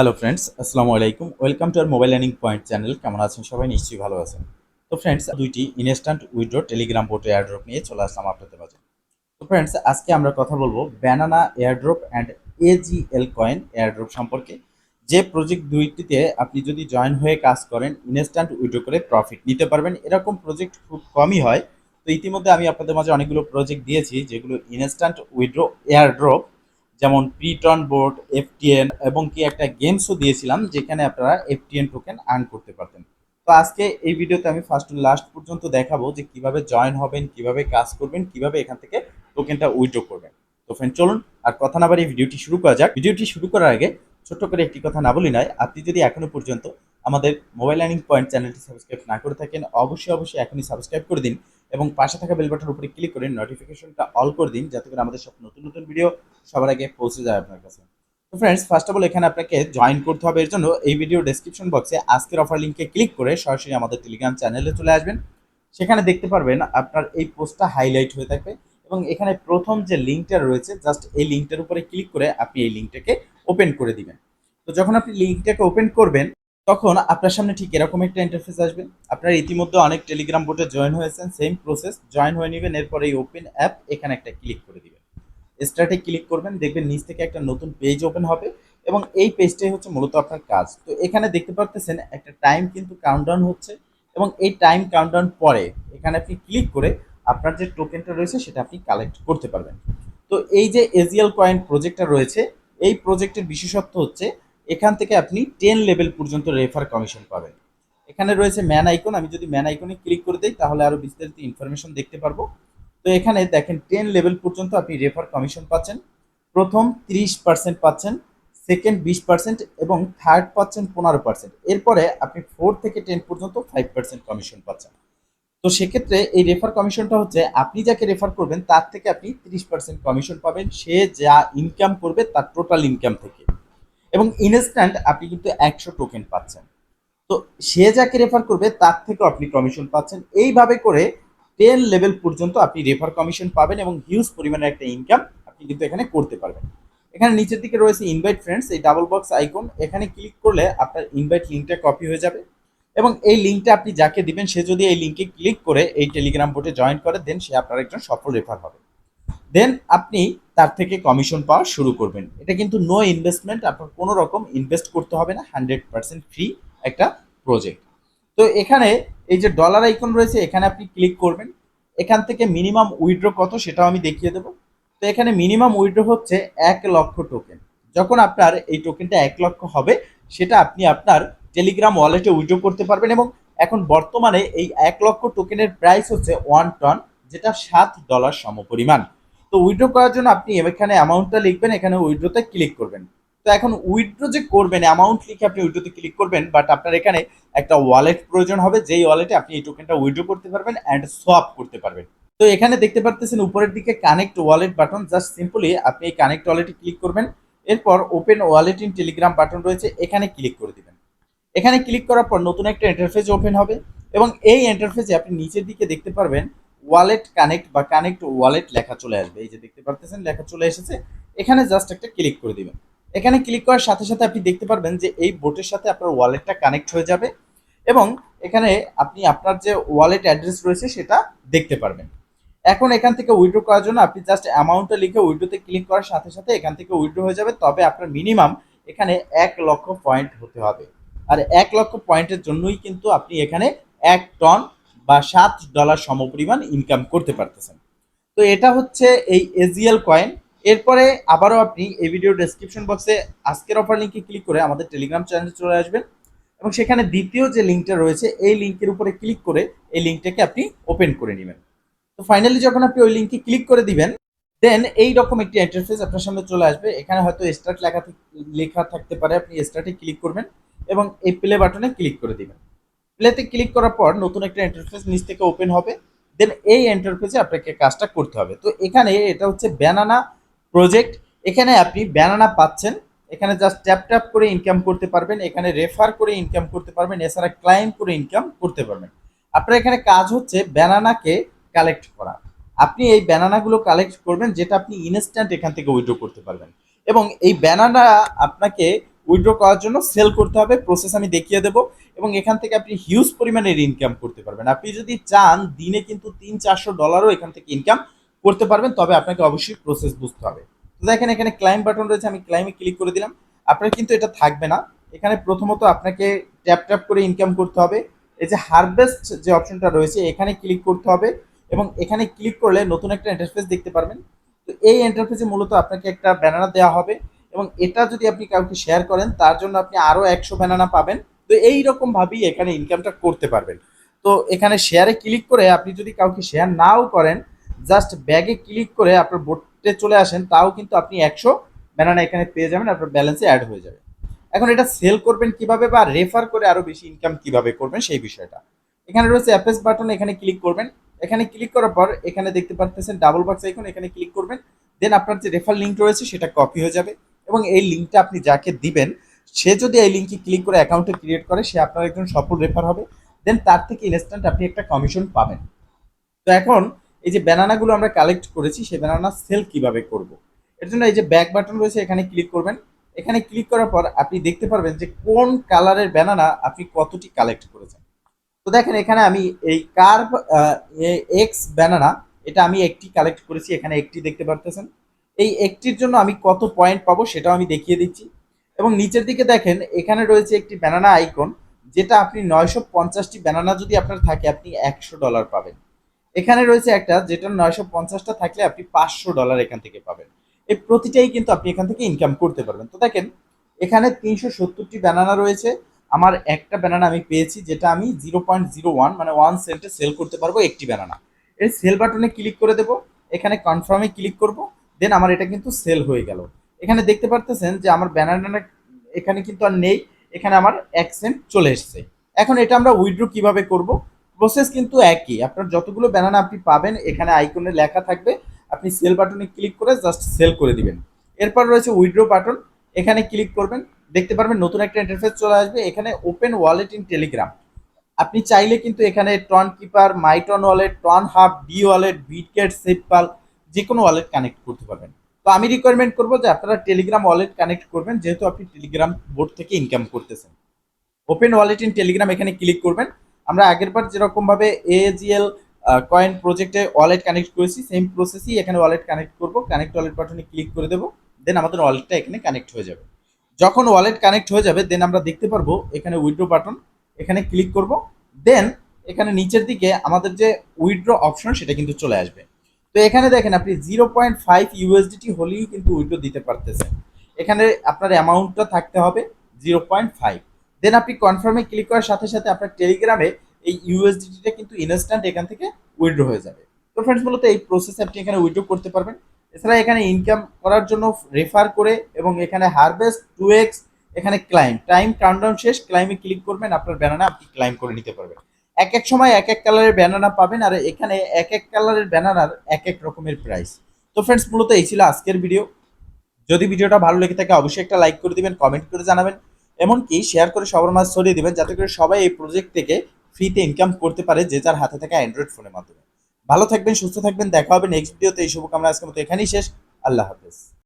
Hello friends আসসালামু আলাইকুম welcome to our mobile learning point channel কেমন আছেন সবাই? নিশ্চয়ই ভালো আছেন। তো ফ্রেন্ডস দুইটি ইনস্ট্যান্ট উইড্রো টেলিগ্রাম বোটে এয়ারড্রপ নিয়ে চলে আসলাম আপনাদের মাঝে। তো ফ্রেন্ডস আজকে আমরা কথা বলব banana airdrop and AGL coin airdrop সম্পর্কে। যে প্রজেক্ট দুইটিতে আপনি যদি জয়েন হয়ে কাজ করেন ইনস্ট্যান্ট উইড্রো করে প্রফিট নিতে পারবেন। এরকম প্রজেক্ট খুব কমই হয়। তো ইতিমধ্যে আমি আপনাদের মাঝে অনেকগুলো প্রজেক্ট দিয়েছি, যেগুলো ইনস্ট্যান্ট উইড্রো এয়ারড্রপ যেমন প্রিটন বোর্ড এফটিএন এবং কি একটা গেমসও দিয়েছিলাম যেখানে আপনারা এফটিএন টোকেন আর্ন করতে পারতেন। তো আজকে এই ভিডিওতে আমি ফার্স্ট টু লাস্ট পর্যন্ত দেখাবো যে কীভাবে জয়েন হবেন, কীভাবে কাজ করবেন, কীভাবে এখান থেকে টোকেনটা উইথড্র করবেন। তো ফ্রেন্ড চলুন আর কথা না বাড়িয়ে ভিডিওটি শুরু করা যাক। ভিডিওটি শুরু করার আগে ছোট্ট করে একটি কথা না বলি নয়, আপনি যদি এখনও পর্যন্ত আমাদের মোবাইল লার্নিং পয়েন্ট চ্যানেলটি সাবস্ক্রাইব না করে থাকেন, অবশ্যই অবশ্যই এখনই সাবস্ক্রাইব করে দিন। এবং পাশে থাকা বেল বাটনের উপরে ক্লিক করে নোটিফিকেশনটা অল করে দিন, যাতে করে আমাদের সব নতুন নতুন ভিডিও সবার আগে পৌঁছে যায় আপনার কাছে। তো ফ্রেন্ডস ফার্স্ট অফ অল এখানে আপনাকে জয়েন করতে হবে। এর জন্য এই ভিডিও ডেসক্রিপশন বক্সে আজকের অফার লিঙ্কে ক্লিক করে সরাসরি আমাদের টেলিগ্রাম চ্যানেলে চলে আসবেন। সেখানে দেখতে পারবেন আপনার এই পোস্টটা হাইলাইট হয়ে থাকবে এবং এখানে প্রথম যে লিঙ্কটা রয়েছে জাস্ট এই লিঙ্কটার উপরে ক্লিক করে আপনি এই লিঙ্কটাকে ওপেন করে দিবেন। তো যখন আপনি লিঙ্কটাকে ওপেন করবেন তখন আপনার সামনে ঠিক এরকম একটা ইন্টারফেস আসবে। আপনার ইতিমধ্যে অনেক টেলিগ্রাম বোর্ডে জয়েন হয়েছেন সেম প্রসেস জয়েন হয়ে নেবেন, এরপর এই ওপেন অ্যাপ এখানে একটা ক্লিক করে দিবেন। স্টার্টে ক্লিক করবেন, দেখবেন নিচ থেকে একটা নতুন পেজ ওপেন হবে এবং এই পেজটাই হচ্ছে মূলত আপনার কাজ। তো এখানে দেখতে পারতেছেন একটা টাইম কিন্তু কাউন্টডাউন হচ্ছে এবং এই টাইম কাউন্টডাউন পরে এখানে আপনি ক্লিক করে আপনার যে টোকেনটা রয়েছে সেটা আপনি কালেক্ট করতে পারবেন। তো এই যে এজিএল কয়েন প্রজেক্টটা রয়েছে, এই প্রজেক্টের বিশেষত্ব হচ্ছে এখান থেকে আপনি টেন লেভেল পর্যন্ত রেফার কমিশন পাবেন। এখানে রয়েছে ম্যান আইকন আমি যদি ম্যান আইকনে ক্লিক করে দিই, তাহলে আরও বিস্তারিত ইনফরমেশন দেখতে পারব। তো এখানে দেখেন টেন লেভেল পর্যন্ত আপনি রেফার কমিশন পাচ্ছেন। প্রথম তিরিশ পার্সেন্ট পাচ্ছেন সেকেন্ড বিশ পার্সেন্ট এবং থার্ড পাচ্ছেন পনেরো পার্সেন্ট এরপরে আপনি ফোর থেকে টেন পর্যন্ত ফাইভ পার্সেন্ট কমিশন পাচ্ছেন। তো সেক্ষেত্রে এই রেফার কমিশনটা হচ্ছে, আপনি যাকে রেফার করবেন, তার থেকে আপনি তিরিশ পার্সেন্ট কমিশন পাবেন। সে যা ইনকাম করবে, তার টোটাল ইনকাম থেকে। এবং ইনস্ট্যান্ট আপনি কিন্তু একশো টোকেন পাচ্ছেন। তো সে যাকে রেফার করবে, তার থেকেও আপনি কমিশন পাচ্ছেন। এইভাবে করে টেন লেভেল পর্যন্ত আপনি রেফার কমিশন পাবেন এবং হিউজ পরিমাণের একটা ইনকাম আপনি কিন্তু এখানে করতে পারবেন। এখানে নিচের দিকে রয়েছে ইনভাইট ফ্রেন্ডস এই ডাবল বক্স আইকন এখানে ক্লিক করলে আপনার ইনভাইট লিঙ্কটা কপি হয়ে যাবে এবং এই লিঙ্কটা আপনি যাকে দিবেন, সে যদি এই লিঙ্কে ক্লিক করে এই টেলিগ্রাম বোর্ডে জয়েন করে দেন সে আপনার একজন সফল রেফার হবে। দেন আপনি তার থেকে কমিশন পাওয়া শুরু করবেন। এটা কিন্তু নো ইনভেস্টমেন্ট আপনার কোনো রকম ইনভেস্ট করতে হবে না হান্ড্রেড পার্সেন্ট ফ্রি একটা প্রজেক্ট তো এখানে এই যে ডলার আইকন রয়েছে, এখানে আপনি ক্লিক করবেন। এখান থেকে মিনিমাম উইথড্র কত সেটাও আমি দেখিয়ে দেবো। তো এখানে মিনিমাম উইথড্র হচ্ছে এক লক্ষ টোকেন যখন আপনার এই টোকেনটা এক লক্ষ হবে, সেটা আপনি আপনার টেলিগ্রাম ওয়ালেটে উইড্রো করতে পারবেন এবং এখন বর্তমানে এই এক লক্ষ টোকেনের প্রাইস হচ্ছে ওয়ান টন যেটা সাত ডলার সমপরিমাণ। তো উইথড্র করার জন্য আপনি এখানে অ্যামাউন্টটা লিখবেন, এখানে উইথড্রোতে ক্লিক করবেন। তো এখন উইথড্রো যে করবেন অ্যামাউন্ট লিখে আপনি উইথড্রোতে ক্লিক করবেন বাট আপনার এখানে একটা ওয়ালেট প্রয়োজন হবে, যেই ওয়ালেটে আপনি এই টোকেনটা উইথড্রো করতে পারবেন অ্যান্ড সোয়াপ করতে পারবেন। তো এখানে দেখতে পারতেছেন উপরের দিকে connect wallet button just simply আপনি এই কানেক্ট ওয়ালেটে ক্লিক করবেন, এরপর open wallet in Telegram button রয়েছে, এখানে ক্লিক করে দিবেন। এখানে ক্লিক করার পর নতুন একটা ইন্টারফেস ওপেন হবে এবং এই ইন্টারফেসে আপনি নিচের দিকে দেখতে পারবেন ওয়ালেট কানেক্ট বা কানেক্ট ওয়ালেট লেখা চলে আসবে। এই যে দেখতে পারতেছেন, লেখা চলে এসেছে। এখানে জাস্ট একটা ক্লিক করে দিবেন। এখানে ক্লিক করার সাথে সাথে আপনি দেখতে পারবেন যে এই বোটের সাথে আপনার ওয়ালেটটা কানেক্ট হয়ে যাবে এবং এখানে আপনি আপনার যে ওয়ালেট অ্যাড্রেস রয়েছে সেটা দেখতে পারবেন। এখন এখান থেকে উইড্রো করার জন্য আপনি জাস্ট অ্যামাউন্টটা লিখে উইথড্রোতে ক্লিক করার সাথে সাথে এখান থেকে উইড্রো হয়ে যাবে। তবে আপনার মিনিমাম এখানে এক লক্ষ পয়েন্ট হতে হবে। আর এক লক্ষ পয়েন্টের জন্যই কিন্তু আপনি এখানে এক টন বা সাত ডলার সমপরিমাণ ইনকাম করতে পারতেছেন। তো এটা হচ্ছে এই এজিএল কয়েন এরপরে আবারও আপনি এই ভিডিও ডেসক্রিপশন বক্সে আজকের অফার লিঙ্কে ক্লিক করে আমাদের টেলিগ্রাম চ্যানেলে চলে আসবেন এবং সেখানে দ্বিতীয় যে লিঙ্কটা রয়েছে, এই লিঙ্কের উপরে ক্লিক করে এই লিঙ্কটাকে আপনি ওপেন করে নেবেন। তো ফাইনালি যখন আপনি ওই লিঙ্কে ক্লিক করে দিবেন দেন এই রকম একটি ইন্টারফেস আপনার সামনে চলে আসবে। এখানে হয়তো স্টার্ট লেখা লেখা থাকতে পারে, আপনি স্টার্টে ক্লিক করবেন এবং এই প্লে বাটনে ক্লিক করে দিবেন। প্লেতে ক্লিক করার পর নতুন একটা ইন্টারফেস নিচ থেকে ওপেন হবে। দেন এই ইন্টারফেসে আপনাকে কাজটা করতে হবে। তো এখানে এটা হচ্ছে ব্যানানা প্রজেক্ট এখানে আপনি ব্যানানা পাচ্ছেন। এখানে জাস্ট ট্যাপ ট্যাপ করে ইনকাম করতে পারবেন। এখানে রেফার করে ইনকাম করতে পারবেন। এছাড়া ক্লাইম করে ইনকাম করতে পারবেন। আপনার এখানে কাজ হচ্ছে ব্যানানাকে কালেক্ট করা। আপনি এই ব্যানানাগুলো কালেক্ট করবেন, যেটা আপনি ইনস্ট্যান্ট এখান থেকে উইথড্র করতে পারবেন। এবং এই ব্যানানা আপনাকে উইথড্র করার জন্য সেল করতে হবে প্রসেস আমি দেখিয়ে দেবো এবং এখান থেকে আপনি হিউজ পরিমাণের ইনকাম করতে পারবেন। আপনি যদি চান, দিনে কিন্তু তিন, চারশো ডলারও এখান থেকে ইনকাম করতে পারবেন, তবে আপনাকে অবশ্যই প্রসেস বুঝতে হবে। তো দেখেন এখানে ক্লাইম বাটন রয়েছে, আমি ক্লাইমে ক্লিক করে দিলাম। আপনার কিন্তু এটা থাকবে না। এখানে প্রথমত আপনাকে ট্যাপ ট্যাপ করে ইনকাম করতে হবে। এই যে হারভেস্ট যে অপশনটা রয়েছে, এখানে ক্লিক করতে হবে এবং এখানে ক্লিক করলে নতুন একটা ইন্টারফেস দেখতে পারবেন। তো এই ইন্টারফেসে মূলত আপনাকে একটা ব্যানার দেওয়া হবে। এবং এটা যদি আপনি কাউকে শেয়ার করেন, তার জন্য আপনি আরও একশো ব্যানানা পাবেন। তো এই রকম ভাবেই এখানে ইনকামটা করতে পারবেন। তো এখানে শেয়ারে ক্লিক করে আপনি যদি কাউকে শেয়ার নাও করেন জাস্ট ব্যাগে ক্লিক করে আপনার বোটে চলে আসেন, তাও কিন্তু আপনি একশো ব্যানানা এখানে পেয়ে যাবেন, আপনার ব্যালেন্সে অ্যাড হয়ে যাবে। এখন এটা সেল করবেন কীভাবে বা রেফার করে আরও বেশি ইনকাম কীভাবে করবেন, সেই বিষয়টা। এখানে রয়েছে অ্যাপেস বাটন এখানে ক্লিক করবেন। এখানে ক্লিক করার পর এখানে দেখতে পাচ্ছেন ডাবল বক্স আইকন এখানে ক্লিক করবেন। দেন আপনার যে রেফার লিঙ্ক রয়েছে, সেটা কপি হয়ে যাবে। এবং এই লিঙ্কটা আপনি যাকে দিবেন, সে যদি এই লিঙ্কে ক্লিক করে অ্যাকাউন্টে ক্রিয়েট করে, সে আপনার একজন সফল রেফার হবে। দেন তার থেকে ইনস্ট্যান্ট আপনি একটা কমিশন পাবেন। তো এখন এই যে ব্যানানাগুলো আমরা কালেক্ট করেছি, সেই ব্যানানা সেল কীভাবে করব? এর জন্য এই যে ব্যাক বাটন রয়েছে, এখানে ক্লিক করবেন। এখানে ক্লিক করার পর আপনি দেখতে পারবেন যে কোন কালারের ব্যানানা আপনি কতটি কালেক্ট করেছেন। তো দেখেন, এখানে আমি এই কার্ভ এক্স ব্যানানা এটা আমি একটি কালেক্ট করেছি, এখানে একটি দেখতে পারতেছেন। এই একটির জন্য আমি কত পয়েন্ট পাবো সেটাও আমি দেখিয়ে দিচ্ছি। এবং নিচের দিকে দেখেন, এখানে রয়েছে একটি ব্যানানা আইকন যেটা আপনি নয়শো পঞ্চাশটি ব্যানানা যদি আপনার থাকে, আপনি একশো ডলার পাবেন। এখানে রয়েছে একটা, যেটা নয়শো পঞ্চাশটা থাকলে আপনি পাঁচশো ডলার এখান থেকে পাবেন। এই প্রতিটাই কিন্তু আপনি এখান থেকে ইনকাম করতে পারবেন। তো দেখেন, এখানে তিনশো সত্তরটি ব্যানানা রয়েছে। আমার একটা ব্যানানা আমি পেয়েছি, যেটা আমি জিরো পয়েন্ট জিরো ওয়ান মানে ওয়ান সেন্টে সেল করতে পারব একটি ব্যানানা এই সেল বাটনে ক্লিক করে দেবো। এখানে কনফার্মে ক্লিক করব। দেন আমার এটা কিন্তু সেল হয়ে গেল। এখানে দেখতে পারতেছেন যে আমার ব্যানানা এখানে কিন্তু আর নেই, এখানে আমার এক চলে এসেছে। এখন এটা আমরা উইড্রো কীভাবে করব? প্রসেস কিন্তু একই। আপনার যতগুলো ব্যানানা আপনি পাবেন, এখানে আইকনে লেখা থাকবে, আপনি সেল বাটনে ক্লিক করে জাস্ট সেল করে দিবেন। এরপর রয়েছে উইড্রো বাটন এখানে ক্লিক করবেন, দেখতে পারবেন নতুন একটা ইন্টারফেস চলে আসবে, এখানে ওপেন ওয়ালেট ইন টেলিগ্রাম আপনি চাইলে কিন্তু এখানে Tonkeeper MyTon wallet Tonhub D wallet Bitget SafePal যে কোনো ওয়ালেট কানেক্ট করতে পারবেন। তো আমি রিকোয়ারমেন্ট করব যে আপনারা টেলিগ্রাম ওয়ালেট কানেক্ট করবেন, যেহেতু আপনি টেলিগ্রাম বোর্ড থেকে ইনকাম করতেছেন। ওপেন ওয়ালেট ইন টেলিগ্রাম এখানে ক্লিক করবেন। আমরা আগেরবার যেরকমভাবে এজিএল কয়েন প্রজেক্টে ওয়ালেট কানেক্ট করেছি সেম প্রসেসই এখানে ওয়ালেট কানেক্ট করব। কানেক্ট ওয়ালেট বাটনে ক্লিক করে দেবো দেন আমাদের ওয়ালেটটা এখানে কানেক্ট হয়ে যাবে। যখন ওয়ালেট কানেক্ট হয়ে যাবে দেন আমরা দেখতে পারব এখানে উইথড্র বাটন এখানে ক্লিক করব। দেন এখানে নিচের দিকে আমাদের যে উইথড্র অপশন সেটা কিন্তু চলে আসবে। তো এখানে দেখেন আপনি জিরো পয়েন্ট ফাইভ ইউএসডিটি হলেই কিন্তু উইথড্র দিতে পারতেছেন। এখানে আপনার অ্যামাউন্টটা থাকতে হবে জিরো পয়েন্ট ফাইভ দেন আপনি কনফার্মে ক্লিক করার সাথে সাথে আপনার টেলিগ্রামে এই ইউএসডিটিটা কিন্তু ইনস্ট্যান্ট এখান থেকে উইথড্র হয়ে যাবে। তো ফ্রেন্ডস মূলত এই প্রসেস আপনি এখানে উইথড্র করতে পারবেন। এছাড়া এখানে ইনকাম করার জন্য রেফার করে এবং এখানে হারভেস্ট টু এক্স এখানে ক্লাইম টাইম কাউন্টডাউন শেষ ক্লাইমে ক্লিক করবেন, আপনার ব্যানানা আপনি ক্লাইম করে নিতে পারবেন। এক এক সময় এক এক কালারের ব্যানানা পাবেন আর এখানে এক এক কালারের ব্যানানার এক এক রকমের প্রাইস তো ফ্রেন্ডস মূলত এই ছিল আজকের ভিডিও যদি ভিডিওটা ভালো লেগে থাকে, অবশ্যই একটা লাইক করে দিবেন কমেন্ট করে জানাবেন, এমনকি শেয়ার করে সবার মাঝে ছড়িয়ে দিবেন, যাতে করে সবাই এই প্রজেক্ট থেকে ফ্রিতে ইনকাম করতে পারে যে যার হাতে থাকা অ্যান্ড্রয়েড ফোনের মাধ্যমে। ভালো থাকবেন, সুস্থ থাকবেন, দেখা হবে নেক্সট ভিডিওতে এই শুভকামনা আজকের মতো এখানেই শেষ। আল্লাহ হাফেজ।